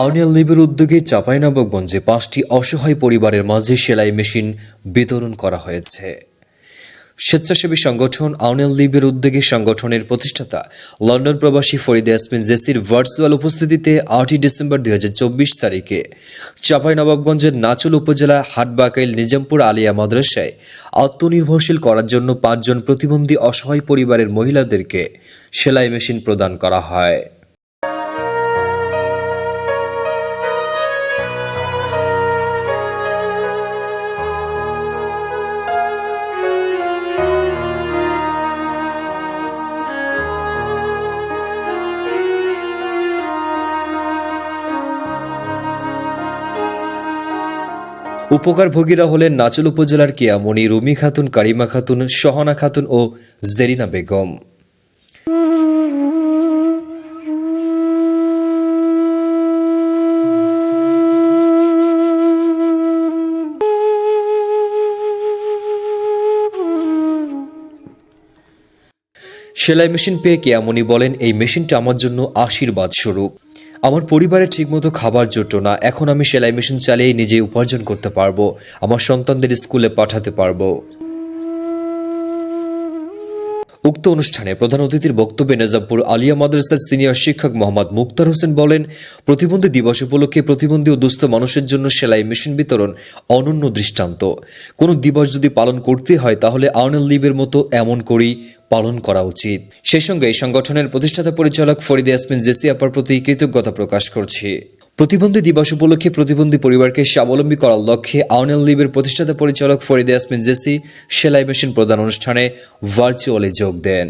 আউনিয়াল লিবের উদ্যোগে চাঁপাইনবাবগঞ্জে পাঁচটি অসহায় পরিবারের মাঝে সেলাই মেশিন বিতরণ করা হয়েছে। স্বেচ্ছাসেবী সংগঠন আউনিয়াল লিবের উদ্যোগে সংগঠনের প্রতিষ্ঠাতা লন্ডন প্রবাসী ফরিদে ইয়াসমিন জেসির ভার্চুয়াল উপস্থিতিতে আটই ডিসেম্বর দুই হাজার চব্বিশ তারিখে চাঁপাইনবাবগঞ্জের নাচল উপজেলা হাটবাকাইল নিজামপুর আলিয়া মাদ্রাসায় আত্মনির্ভরশীল করার জন্য পাঁচজন প্রতিবন্ধী অসহায় পরিবারের মহিলাদেরকে সেলাই মেশিন প্রদান করা হয়। উপকারভোগীরা হলেন নাচল উপজেলার কিয়ামণি, রুমি খাতুন, কারিমা খাতুন সহনা খাতুন ও জেরিনা বেগম। সেলাই মেশিন পেয়ে কেয়ামনি বলেন, এই মেশিনটা আমার জন্য আশীর্বাদ স্বরূপ। আমার পরিবারে ঠিকমতো খাবার জুটো না। এখন আমি সেলাই মেশিন চালিয়ে নিজে উপার্জন করতে পারব। আমার সন্তানদের স্কুলে পাঠাতে পারব। উক্ত অনুষ্ঠানে প্রধান অতিথির বক্তব্যে নিজামপুর আলিয়া মাদ্রাসার সিনিয়র শিক্ষক মোহাম্মদ মুক্তার হোসেন বলেন, প্রতিবন্ধী দিবস উপলক্ষে প্রতিবন্ধী ও দুস্থ মানুষের জন্য সেলাই মেশিন বিতরণ অনন্য দৃষ্টান্ত। কোনো দিবস যদি পালন করতে হয়, তাহলে আর্নেল লিবের মতো এমন করেই পালন করা উচিত। সেই সঙ্গে এই সংগঠনের প্রতিষ্ঠাতা পরিচালক ফরিদ ইয়াসমিন জেসিয়াপার প্রতি কৃতজ্ঞতা প্রকাশ করছি। প্রতিবন্ধী দিবস উপলক্ষে প্রতিবন্ধী পরিবারকে স্বাবলম্বী করার লক্ষ্যে আউনেল লীগের প্রতিষ্ঠাতা পরিচালক ফরিদে ইয়াসমিন জেসি সেলাই মেশিন প্রদান অনুষ্ঠানে ভার্চুয়ালি যোগ দেন।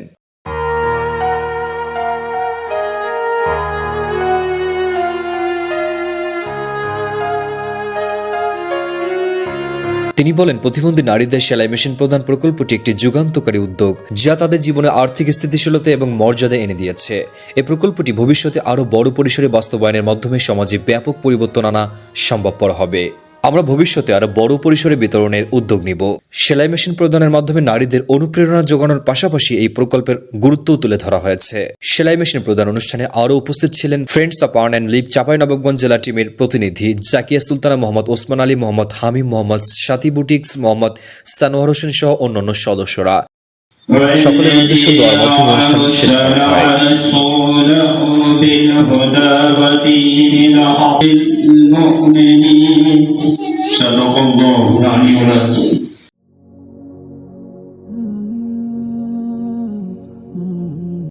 তিনি বলেন, প্রতিবন্ধী নারীদের সেলাই মেশিন প্রদান প্রকল্পটি একটি যুগান্তকারী উদ্যোগ, যা তাদের জীবনে আর্থিক স্থিতিশীলতা এবং মর্যাদা এনে দিয়েছে। এ প্রকল্পটি ভবিষ্যতে আরও বড় পরিসরে বাস্তবায়নের মাধ্যমে সমাজে ব্যাপক পরিবর্তন আনা সম্ভবপর হবে। আমরা ভবিষ্যতে আরো বড় পরিসরে বিতরণের উদ্যোগ নিব সেলাই মেশিন প্রদানের মাধ্যমে নারীদের অনুপ্রেরণা যোগানোর পাশাপাশি এই প্রকল্পের গুরুত্বও তুলে ধরা হয়েছে সেলাই মেশিন প্রদান অনুষ্ঠানে আরও উপস্থিত ছিলেন Friends of Earn and Live Chapainawabganj জেলা টিমের প্রতিনিধি জাকিয়া সুলতানা মোহাম্মদ ওসমান আলী মোহাম্মদ হামিম মোহাম্মদ সাথী বুটিক্স মোহাম্মদ সানোয়ার হোসেন সহ অন্যান্য সদস্যরা সকলের উদ্দেশ্য দোয়ার মাধ্যমে অনুষ্ঠান শেষ করা হয় صدق সর্বঙ্গ রানী ওনার